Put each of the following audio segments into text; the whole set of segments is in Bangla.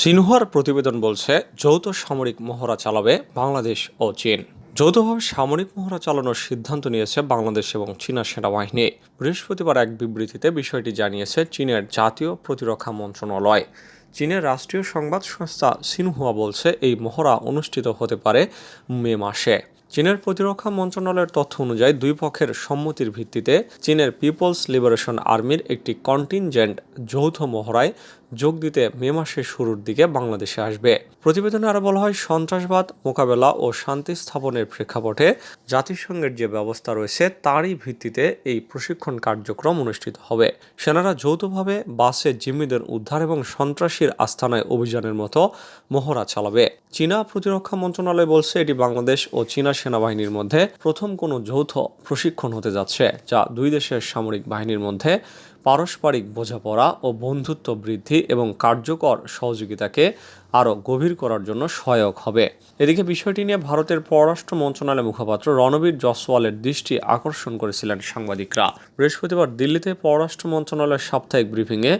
সিনহুয়ার প্রতিবেদন বলছে, যৌথ সামরিক মহড়া চালাবে বাংলাদেশ ও চীন। যৌথভাবে সামরিক মহড়া চালানোর সিদ্ধান্ত নিয়েছে বাংলাদেশ এবং চীনা সেনাবাহিনী। বৃহস্পতিবার এক বিবৃতিতে বিষয়টি জানিয়েছে, চীনের জাতীয় প্রতিরক্ষা মন্ত্রণালয়। চীনের রাষ্ট্রীয় সংবাদ সংস্থা সিনহুয়া বলছে, এই মহড়া অনুষ্ঠিত হতে পারে মে মাসে। চীনের প্রতিরক্ষা মন্ত্রণালয়ের তথ্য অনুযায়ী দুই পক্ষের সম্মতির ভিত্তিতে চীনের পিপলস লিবারেশন আর্মির একটি কন্টিনজেন্ট যৌথ মহড়ায় যোগ দিতে মে মাসের শুরুর দিকে বাংলাদেশে আসবে। প্রতিবেদনে আরও বলা হয়, সন্ত্রাসবাদ, মোকাবেলা ও শান্তি স্থাপনের প্রেক্ষাপটে জাতিসংঘের যে ব্যবস্থা রয়েছে তারই ভিত্তিতে এই প্রশিক্ষণ কার্যক্রম অনুষ্ঠিত হবে। সেনারা যৌথভাবে বাসে জিম্মিদের উদ্ধার এবং সন্ত্রাসীর আস্থানায় অভিযানের মতো মহড়া চালাবে। চীনা প্রতিরক্ষা মন্ত্রণালয় বলছে, এটি বাংলাদেশ ও চীনা সেনাবাহিনীর মধ্যে প্রথম কোনো যৌথ প্রশিক্ষণ হতে যাচ্ছে, যা দুই দেশের সামরিক বাহিনীর মধ্যে পারস্পরিক বোঝাপড়া ও বন্ধুত্ব বৃদ্ধি এবং কার্যকর সহযোগিতাকে আরও গভীর করার জন্য সহায়ক হবে। এদিকে বিষয়টি নিয়ে ভারতের পররাষ্ট্র মন্ত্রণালয়ের মুখপাত্র রণবীর জসওয়ালের দৃষ্টি আকর্ষণ করেছিলেন সাংবাদিকরা। বৃহস্পতিবার দিল্লিতে পররাষ্ট্র মন্ত্রণালয়ের সাপ্তাহিক ব্রিফিংয়ে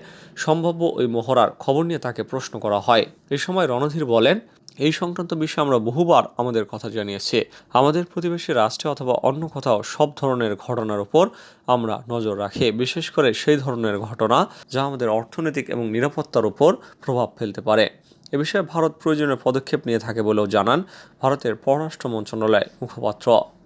সম্ভাব্য ওই মহড়ার খবর নিয়ে তাকে প্রশ্ন করা হয়। এ সময় রণধীর বলেন এই সংক্রান্ত বিষয়ে আমরা বহুবার আমাদের কথা জানিয়েছি। আমাদের প্রতিবেশী রাষ্ট্রে অথবা অন্য কোথাও সব ধরনের ঘটনার উপর আমরা নজর রাখি। বিশেষ করে সেই ধরনের ঘটনা যা আমাদের অর্থনৈতিক এবং নিরাপত্তার উপর প্রভাব ফেলতে পারে। এ বিষয়ে ভারত প্রয়োজনীয় পদক্ষেপ নিয়ে থাকে বলেও জানান ভারতের পররাষ্ট্র মন্ত্রণালয়ের মুখপাত্র।